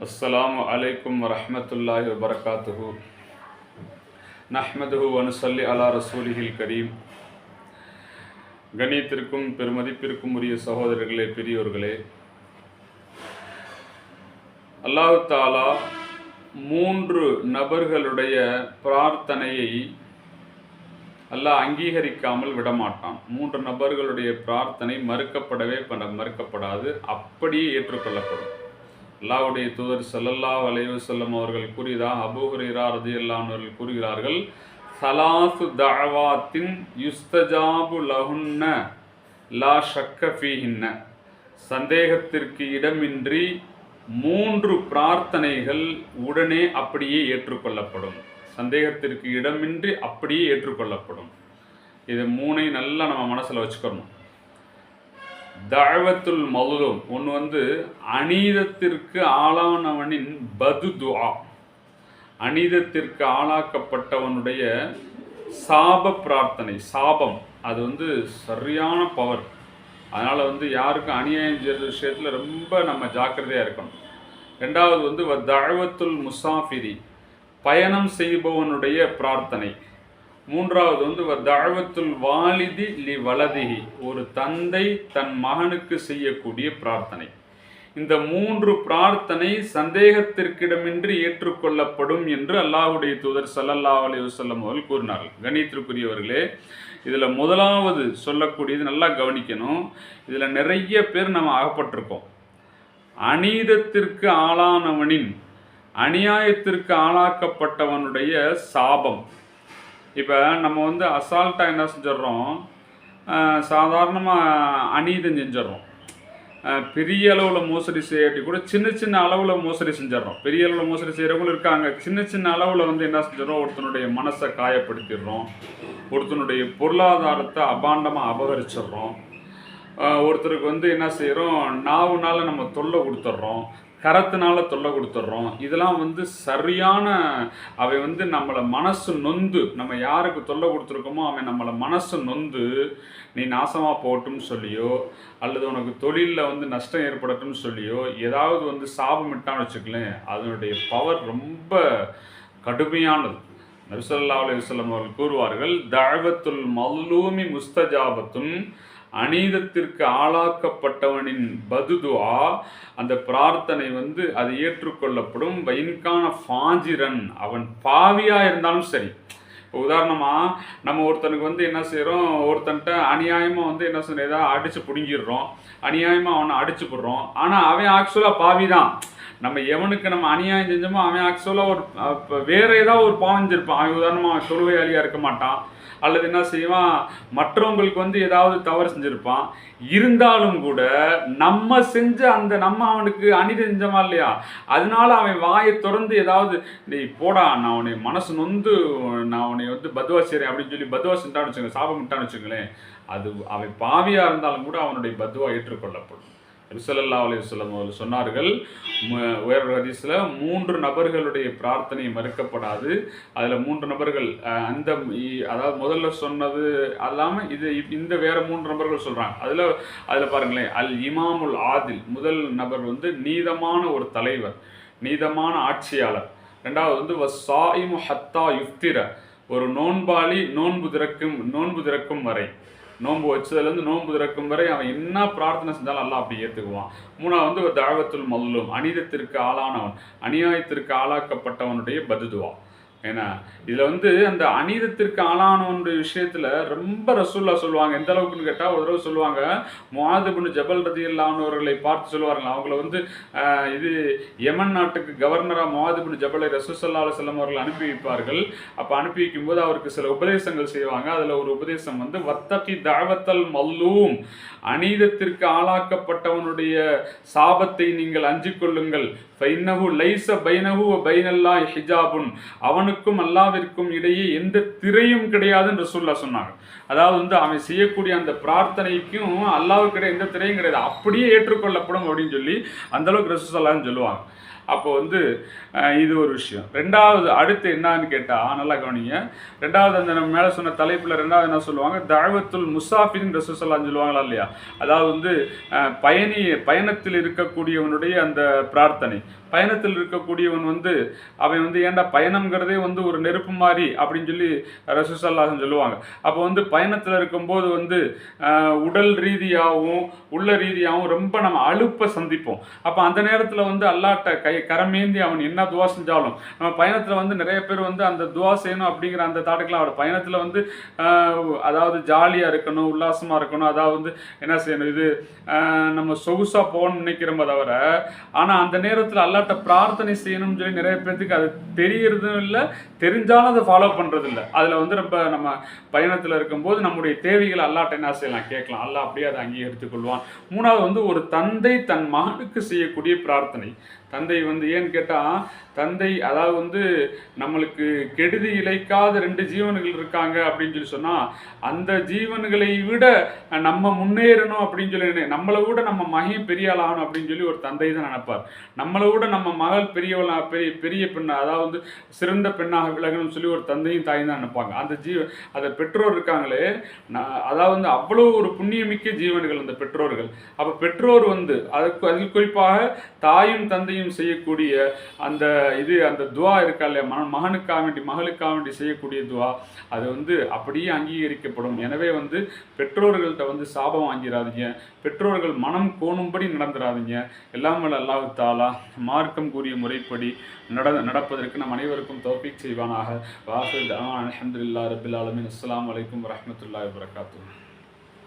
السلام عليكم ورحمة الله وبركاته நஹ்மதுஹு வனுசல்லி அலா ரசூலிஹில் கரீம் கணியத்திற்கும் பெருமதிப்பிற்கும் உரிய சகோதரர்களே பெரியோர்களே அல்லாஹு தாலா மூன்று நபர்களுடைய பிரார்த்தனையை அல்லாஹ் அங்கீகரிக்காமல் விடமாட்டான் மூன்று நபர்களுடைய பிரார்த்தனை மறுக்கப்படவே பண்ண மறுக்கப்படாது அப்படியே ஏற்றுக்கொள்ளப்படும் அல்லாவுடைய தூதர் சல்லல்லா வலைவு செல்லம் அவர்கள் கூறியதா அபு ஹுரீரா ரதி அன்ஹு கூறுகிறார்கள் சலாசு தஅவாத்தின் யுஸ்தஜாபு லஹுன்ன லா ஷக்கஃபீஹின்ன சந்தேகத்திற்கு இடமின்றி மூன்று பிரார்த்தனைகள் உடனே அப்படியே ஏற்றுக்கொள்ளப்படும். சந்தேகத்திற்கு இடமின்றி அப்படியே ஏற்றுக்கொள்ளப்படும். இது மூணை நல்லா நம்ம மனசில் வச்சுக்கணும். தழவத்துல் மௌலும் ஒன்று வந்து அநீதத்திற்கு ஆளானவனின் பது துஆ. அநீதத்திற்கு ஆளாக்கப்பட்டவனுடைய சாப பிரார்த்தனை சாபம். அது வந்து சரியான பவர் அதனால் வந்து யாருக்கும் அநியாயம் செய்கிற விஷயத்தில் ரொம்ப நம்ம ஜாக்கிரதையாக இருக்கணும். ரெண்டாவது வந்து வ தழவத்துல் முசாஃபிரி பயணம் செய்பவனுடைய பிரார்த்தனை. மூன்றாவது வந்து வ வாலிதி லி வலதிஹி. ஒரு தந்தை தன் மகனுக்கு செய்யக்கூடிய பிரார்த்தனை. இந்த மூன்று பிரார்த்தனை சந்தேகத்திற்கிடமின்றி ஏற்றுக்கொள்ளப்படும் என்று அல்லாஹுடைய தூதர் சல்லல்லா அலி வஸல்லம் அவர்கள் கூறினார்கள். கணித்திற்குரியவர்களே இதில் முதலாவது சொல்லக்கூடியது நல்லா கவனிக்கணும். இதில் நிறைய பேர் நம்ம அகப்பட்டிருக்கோம். அநீதத்திற்கு ஆளானவனின் அநியாயத்திற்கு ஆளாக்கப்பட்டவனுடைய சாபம். இப்போ நம்ம வந்து அசால்ட்டாக என்ன செஞ்சிடறோம்? சாதாரணமாக அநீதம் செஞ்சிடறோம். பெரிய அளவில் மோசடி செய்யாட்டி கூட சின்ன சின்ன அளவில் மோசடி செஞ்சிடறோம். பெரிய அளவில் மோசடி செய்கிறவங்களும் இருக்காங்க. சின்ன சின்ன அளவில் வந்து என்ன செஞ்சிடறோம்? ஒருத்தனுடைய மனசை காயப்படுத்திடுறோம். ஒருத்தனுடைய பொருளாதாரத்தை அபாண்டமாக அபகரிச்சிடுறோம். ஒருத்தருக்கு வந்து என்ன செய்கிறோம் நாவுனால நம்ம தொல்லை கொடுத்துட்றோம். கரத்தினால தொல்லை கொடுத்துட்றோம். இதெல்லாம் வந்து சரியான அவை வந்து நம்மளை மனசு நொந்து நம்ம யாருக்கு தொல்லை கொடுத்துருக்கோமோ அவன் நம்மளை மனசு நொந்து நீ நாசமாக போட்டும்னு சொல்லியோ அல்லது உனக்கு தொழிலில் வந்து நஷ்டம் ஏற்படட்டும்னு சொல்லியோ ஏதாவது வந்து சாபமிட்டான்னு வச்சுக்கலேன் அதனுடைய பவர் ரொம்ப கடுமையானது. நபிசல்லா அலையுஸ்லம் அவர்கள் கூறுவார்கள் தழவத்துல் மல்லூமி முஸ்தஜாபத்தும் அநீதத்திற்கு ஆளாக்கப்பட்டவனின் பதுதுவா அந்த பிரார்த்தனை வந்து அது ஏற்றுக்கொள்ளப்படும். வைன்கான ஃபாஜிரன் அவன் பாவியாக இருந்தாலும் சரி. இப்போ உதாரணமாக நம்ம ஒருத்தனுக்கு வந்து என்ன செய்கிறோம் ஒருத்தன்ட்ட அநியாயமாக வந்து என்ன செய்யணும் ஏதாவது அடித்து பிடுங்கிடுறோம். அநியாயமாக அவனை அடிச்சு போடுறோம். ஆனால் அவன் ஆக்சுவலாக பாவி தான் நம்ம எவனுக்கு நம்ம அநியாயம் செஞ்சோமோ அவன் ஆக்சுவலாக ஒரு வேறு ஏதாவது ஒரு பாவம் செஞ்சிருப்பான். அவன் உதாரணமாக தொழுவையாளியாக இருக்க மாட்டான். அல்லது என்ன செய்வான்? மற்றவங்களுக்கு வந்து ஏதாவது தவறு செஞ்சுருப்பான். இருந்தாலும் கூட நம்ம செஞ்ச அந்த நம்ம அவனுக்கு அநீதி செஞ்சோமா இல்லையா? அதனால அவன் வாயை திறந்து ஏதாவது டேய் போடா நான் உன்னை மனசு நொந்து நான் உன்னை வந்து பத்வா செய்கிறேன் அப்படின்னு சொல்லி பத்வா செஞ்சான்னு வச்சுக்கோங்க சாபம் விட்டான்னு வச்சுக்கோங்களேன். அது அவன் பாவியாக இருந்தாலும் கூட அவனுடைய பத்வா ஏற்றுக்கொள்ளப்படும். ரிசலல்லா அலையுஸ்லம் அவர்கள் சொன்னார்கள் உயர் ஹதீஸில் மூன்று நபர்களுடைய பிரார்த்தனை மறுக்கப்படாது. அதில் மூன்று நபர்கள் அந்த இ- அதாவது முதல்ல சொன்னது அல்லாமல் இது இந்த வேற மூன்று நபர்கள் சொல்கிறாங்க அதில் அதில் பாருங்களேன் அல் இமாமுல் ஆதில் முதல் நபர் வந்து நீதமான ஒரு தலைவர் நீதமான ஆட்சியாளர். ரெண்டாவது வந்து வசாயிமு ஹத்தா யுஃப்திர ஒரு நோன்பாளி நோன்பு திறக்கும் நோன்பு திறக்கும் வரை. நோன்பு வச்சதுலேருந்து நோன்பு திறக்கும் வரை அவன் என்ன பிரார்த்தனை செஞ்சாலும் எல்லாம் அப்படி ஏற்றுக்குவான் மூணாவது வந்து ஒரு தாவத்துல் மல்லும் அநீதத்திற்கு ஆளானவன் அநியாயத்திற்கு ஆளாக்கப்பட்டவனுடைய பதுதுவான் ஏன்னா இதில் வந்து அந்த அநீதத்திற்கு ஆளானவனுடைய விஷயத்தில் ரொம்ப ரசூல்லா சொல்லுவாங்க. எந்த அளவுக்குன்னு கேட்டால் ஒரு தடவை சொல்லுவாங்க முவாதுபின் ஜபல் ரதி அவர்களை பார்த்து சொல்லுவார்கள் அவங்கள வந்து இது யமன் நாட்டுக்கு கவர்னராக முவாதுபின் ஜபலை ரசூசல்லா செல்லம் அவர்கள் அனுப்பி வைப்பார்கள். அப்போ அனுப்பி வைக்கும்போது அவருக்கு சில உபதேசங்கள் செய்வாங்க. அதில் ஒரு உபதேசம் வந்து வத்தகி தாவத்தல் மல்லூம். அநீதத்திற்கு ஆளாக்கப்பட்டவனுடைய சாபத்தை நீங்கள் அஞ்சிக்கொள்ளுங்கள் கொள்ளுங்கள். லைச லைஸ பைனஹு ஹிஜாபுன். அவனு அவனுக்கும் அல்லாவிற்கும் இடையே எந்த திரையும் கிடையாதுன்னு ரசூல்லா சொன்னாங்க அதாவது வந்து அவன் செய்யக்கூடிய அந்த பிரார்த்தனைக்கும் அல்லாவுக்கு கிடையாது எந்த திரையும் கிடையாது. அப்படியே ஏற்றுக்கொள்ளப்படும் அப்படின்னு சொல்லி அந்த அளவுக்கு ரசூசல்லான்னு சொல்லுவாங்க. அப்போ வந்து இது ஒரு விஷயம். ரெண்டாவது அடுத்து என்னன்னு கேட்டால் நல்லா கவனிங்க. ரெண்டாவது அந்த நம்ம மேலே சொன்ன தலைப்பில் ரெண்டாவது என்ன சொல்லுவாங்க? தழவத்துல் முசாஃபின் ரசூசல்லாம் சொல்லுவாங்களா இல்லையா? அதாவது வந்து பயணி பயணத்தில் இருக்கக்கூடியவனுடைய அந்த பிரார்த்தனை. பயணத்தில் இருக்கக்கூடியவன் வந்து அவன் வந்து ஏன்டா பயணங்கிறதே வந்து ஒரு நெருப்பு மாதிரி அப்படின்னு சொல்லி ரசூசல்லாசன் சொல்லுவாங்க. அப்போ வந்து பயணத்தில் இருக்கும்போது வந்து உடல் ரீதியாகவும் உள்ள ரீதியாகவும் ரொம்ப நம்ம அலுப்பை சந்திப்போம். அப்போ அந்த நேரத்தில் வந்து அல்லாட்ட கை கரமேந்தி அவன் என்ன துவா செஞ்சாலும். நம்ம பயணத்தில் வந்து நிறைய பேர் வந்து அந்த துவா செய்யணும் அப்படிங்கிற அந்த தாட்டுக்கெல்லாம் அவர் பயணத்தில் வந்து அதாவது ஜாலியாக இருக்கணும் உல்லாசமாக இருக்கணும் அதாவது வந்து என்ன செய்யணும் இது நம்ம சொகுசாக போகணும்னு நினைக்கிறோமே தவிர ஆனால் அந்த நேரத்தில் அல்லாட்ட பிரார்த்தனை செய்யணும்னு சொல்லி நிறைய பேர்த்துக்கு அது தெரியறதும் இல்லை தெரிஞ்சாலும் அதை ஃபாலோ பண்ணுறது இல்லை. அதில் வந்து ரொம்ப நம்ம பயணத்தில் இருக்கும்போது நம்முடைய தேவைகளை அல்லாட்ட என்ன செய்யலாம் கேட்கலாம். அல்லா அப்படியே அதை அங்கீகரித்துக் கொள்வான். மூணாவது வந்து ஒரு தந்தை தன் மகனுக்கு செய்யக்கூடிய பிரார்த்தனை. தந்தை வந்து ஏன்னு கேட்டால் தந்தை அதாவது வந்து நம்மளுக்கு கெடுதி இழைக்காத ரெண்டு ஜீவன்கள் இருக்காங்க அப்படின்னு சொல்லி சொன்னால் அந்த ஜீவன்களை விட நம்ம முன்னேறணும் அப்படின்னு சொல்லி நம்மளை விட நம்ம மகன் பெரிய ஆகணும் அப்படின்னு சொல்லி ஒரு தந்தை தான் நினைப்பார். நம்மளை விட நம்ம மகள் பெரியவளா பெரிய பெரிய பெண்ணா அதாவது வந்து சிறந்த பெண்ணாக விலகணும்னு சொல்லி ஒரு தந்தையும் தாயும் தான் நினைப்பாங்க. அந்த ஜீவ அந்த பெற்றோர் இருக்காங்களே நான் அதாவது வந்து அவ்வளோ ஒரு புண்ணியமிக்க ஜீவன்கள் அந்த பெற்றோர்கள். அப்போ பெற்றோர் வந்து அதுக்கு அதில் குறிப்பாக தாயும் தந்தையும் செய்யக்கூடிய அந்த இது அந்த துவா இருக்கா இல்லையா? மன மகனுக்காக வேண்டி மகளுக்காக வேண்டி செய்யக்கூடிய துவா அது வந்து அப்படியே அங்கீகரிக்கப்படும். எனவே வந்து பெற்றோர்கள்ட்ட வந்து சாபம் வாங்கிடாதீங்க பெற்றோர்கள் மனம் கோணும்படி நடந்துடாதீங்க எல்லாம் வல்ல அல்லாஹ் தாலா மார்க்கம் கூறிய முறைப்படி நட நடப்பதற்கு நம் அனைவருக்கும் தோப்பிக் செய்வானாக. வாசல் அலமதுல்லா ரபில் ஆலமின். அஸ்லாம் வலைக்கம் வரமத்துல்லா வபரகாத்துஹு.